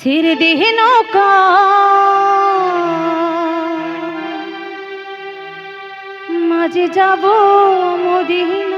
ছিরদিহীন মাঝে যাব মদিহীন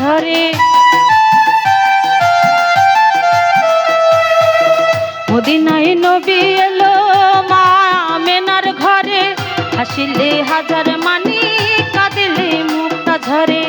ধরে। মদিনায় নবী এলো মা মেনার ঘরে। হাসিলে হাজার মানি কাঁদিলে মুক্তা ঝরে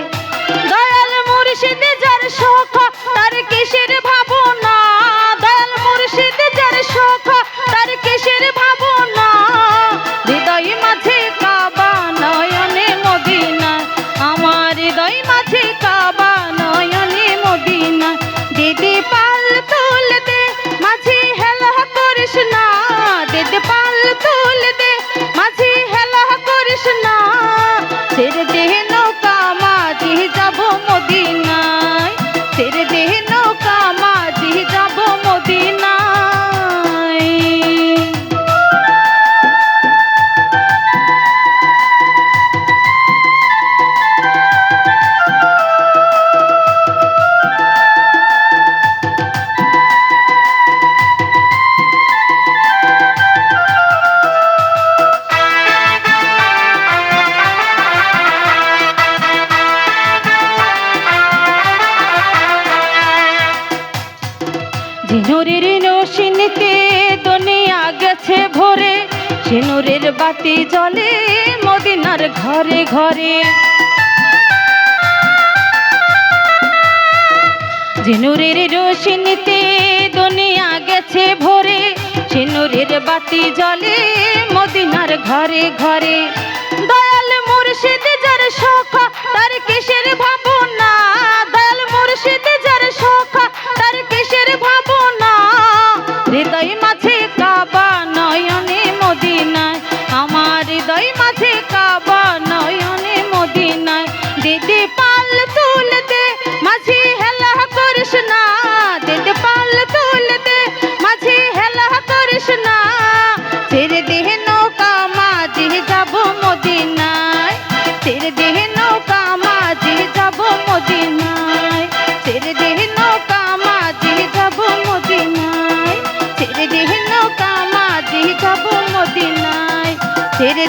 যে বাতি জলে মদিনার ঘরে ঘরে। যে নূরের রোশনিতে দুনিয়া গেছে ভরে সে বাতি জলে মদিনার ঘরে ঘরে। দয়াল মুর্শিদ যার শখ তার কিসের ভাব?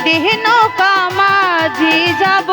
দেহ নৌকা মাঝি যাব